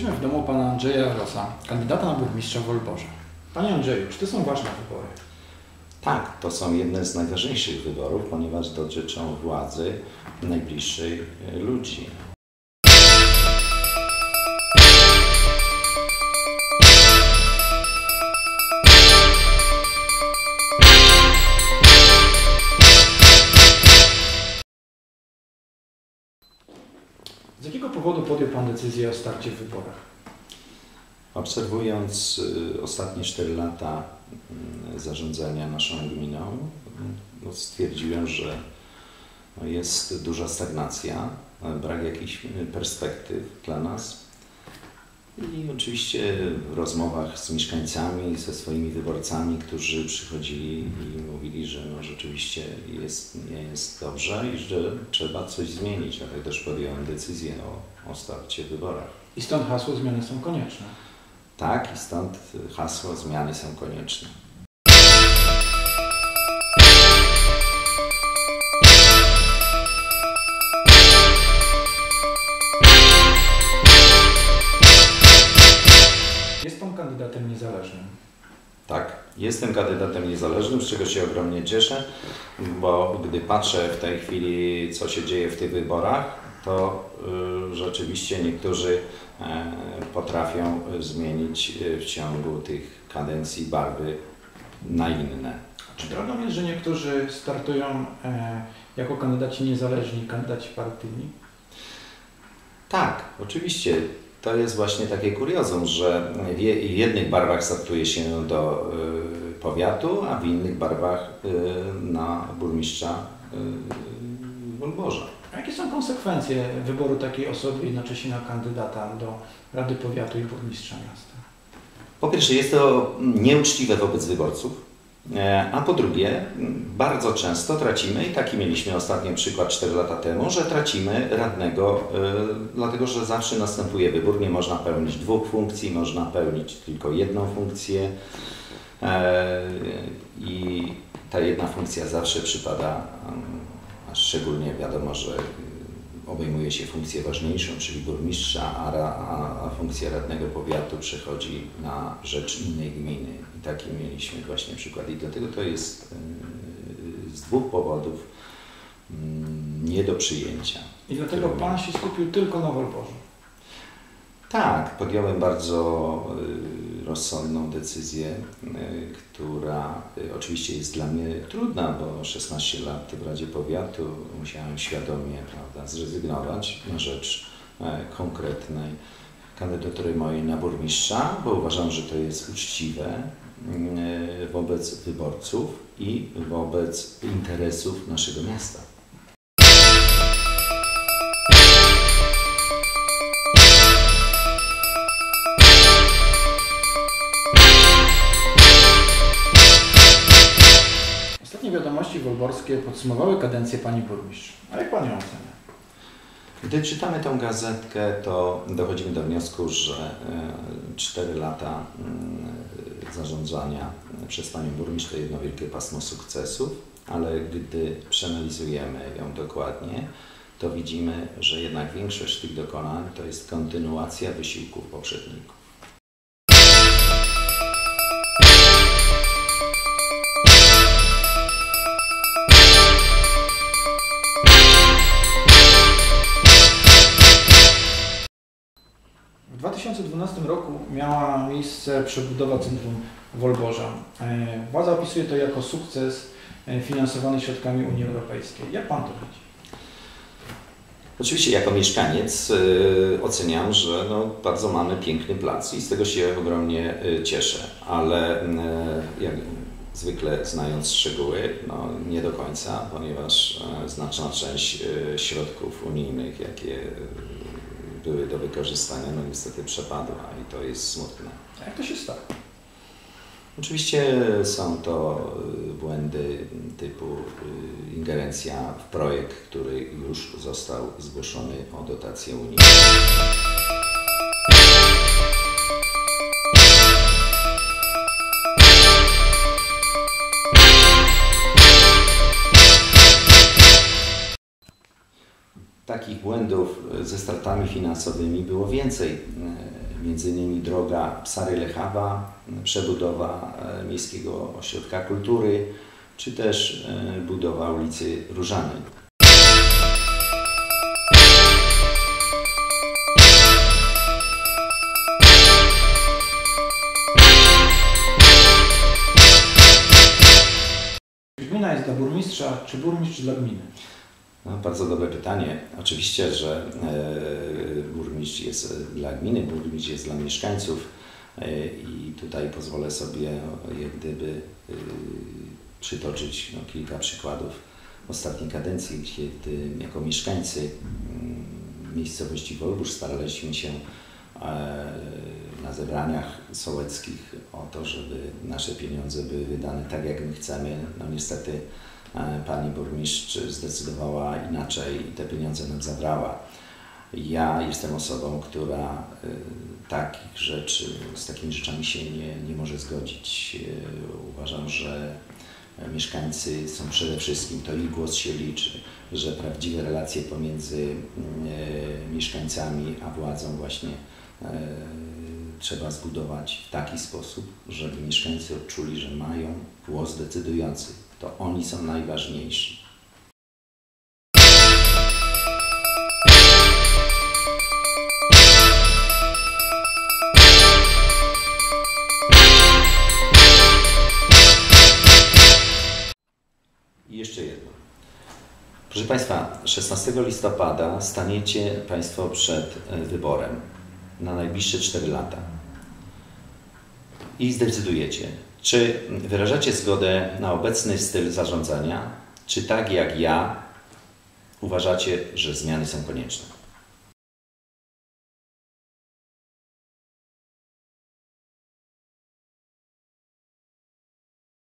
Jesteśmy w domu pana Andrzeja Rosa, kandydata na burmistrza w Wolborze. Panie Andrzeju, czy to są ważne wybory? Tak, to są jedne z najważniejszych wyborów, ponieważ dotyczą władzy najbliższej e, ludzi. Decyzję o starcie w wyborach? Obserwując y, ostatnie 4 lata y, zarządzania naszą gminą, no, stwierdziłem, że no, jest duża stagnacja, brak jakichś y, perspektyw dla nas. I oczywiście w rozmowach z mieszkańcami, ze swoimi wyborcami, którzy przychodzili i mówili, że no, rzeczywiście jest, nie jest dobrze i że trzeba coś zmienić. Dlatego też podjąłem decyzję o, o starcie w wyborach. I stąd hasło zmiany są konieczne. Tak, i stąd hasło zmiany są konieczne. Jest pan kandydatem niezależnym. Tak, jestem kandydatem niezależnym, z czego się ogromnie cieszę, bo gdy patrzę w tej chwili, co się dzieje w tych wyborach, to y, rzeczywiście niektórzy e, potrafią zmienić y, w ciągu tych kadencji barwy na inne. Czy prawdą jest, że niektórzy startują e, jako kandydaci niezależni, kandydaci partyjni? Tak, oczywiście. To jest właśnie takie kuriozum, że w je- w jednych barwach startuje się do y, powiatu, a w innych barwach y, na burmistrza y, Wolborza. A jakie są konsekwencje wyboru takiej osoby jednocześnie na kandydata do Rady Powiatu i Burmistrza Miasta? Po pierwsze, jest to nieuczciwe wobec wyborców, a po drugie, bardzo często tracimy, i taki mieliśmy ostatni przykład 4 lata temu, że tracimy radnego, e, dlatego że zawsze następuje wybór, nie można pełnić dwóch funkcji, można pełnić tylko jedną funkcję. E, i ta jedna funkcja zawsze przypada, mm, szczególnie wiadomo, że obejmuje się funkcję ważniejszą, czyli burmistrza, a, a, a funkcja radnego powiatu przechodzi na rzecz innej gminy. I taki mieliśmy właśnie przykład. I dlatego to jest y, z dwóch powodów mm, nie do przyjęcia. I dlatego pan się skupił tylko na Wolborzu. Tak, podjąłem bardzo y, rozsądną decyzję, y, która y, oczywiście jest dla mnie trudna, bo 16 lat w Radzie Powiatu musiałem świadomie prawda, zrezygnować na rzecz e, konkretnej kandydatury mojej na burmistrza, bo uważam, że to jest uczciwe y, wobec wyborców i wobec interesów naszego miasta. Wolborskie podsumowały kadencję pani burmistrz. A jak pan ją ocenia? Gdy czytamy tę gazetkę, to dochodzimy do wniosku, że 4 lata mm, zarządzania przez panią burmistrz to jedno wielkie pasmo sukcesów, ale gdy przeanalizujemy ją dokładnie, to widzimy, że jednak większość tych dokonań to jest kontynuacja wysiłków poprzedników. 2012 roku miała miejsce przebudowa centrum Wolborza. E, Władza opisuje to jako sukces e, finansowany środkami Unii Europejskiej. Jak pan to widzi? Oczywiście jako mieszkaniec y, oceniam, że no, bardzo mamy piękny plac i z tego się ogromnie cieszę, ale jak zwykle znając szczegóły, no, nie do końca, ponieważ znaczna część środków unijnych, jakie były do wykorzystania, no niestety przepadła i to jest smutne. A jak to się stało? Oczywiście są to y, błędy typu y, ingerencja w projekt, który już został zgłoszony o dotację unijną. Błędów ze stratami finansowymi było więcej. Y, między innymi droga Psary-Lechawa, przebudowa e, Miejskiego Ośrodka Kultury, czy też e, budowa ulicy Różanej. Gmina jest dla burmistrza, czy burmistrz dla gminy? No, bardzo dobre pytanie. Oczywiście, że e, burmistrz jest dla gminy, burmistrz jest dla mieszkańców e, i tutaj pozwolę sobie jak gdyby e, przytoczyć no, kilka przykładów ostatniej kadencji, kiedy jako mieszkańcy mm, miejscowości Wolbórz staraliśmy się na zebraniach sołeckich o to, żeby nasze pieniądze były wydane tak, jak my chcemy. No niestety pani burmistrz zdecydowała inaczej i te pieniądze nam zabrała. Ja jestem osobą, która e, takich rzeczy, z takimi rzeczami się nie, nie może zgodzić. E, Uważam, że mieszkańcy są przede wszystkim, to ich głos się liczy, że prawdziwe relacje pomiędzy mm, e, mieszkańcami a władzą właśnie e, trzeba zbudować w taki sposób, żeby mieszkańcy odczuli, że mają głos decydujący. To oni są najważniejsi. I jeszcze jedno. Proszę Państwa, 16 listopada staniecie Państwo przed e, wyborem na najbliższe 4 lata i zdecydujecie, czy wyrażacie zgodę na obecny styl zarządzania, czy tak jak ja uważacie, że zmiany są konieczne.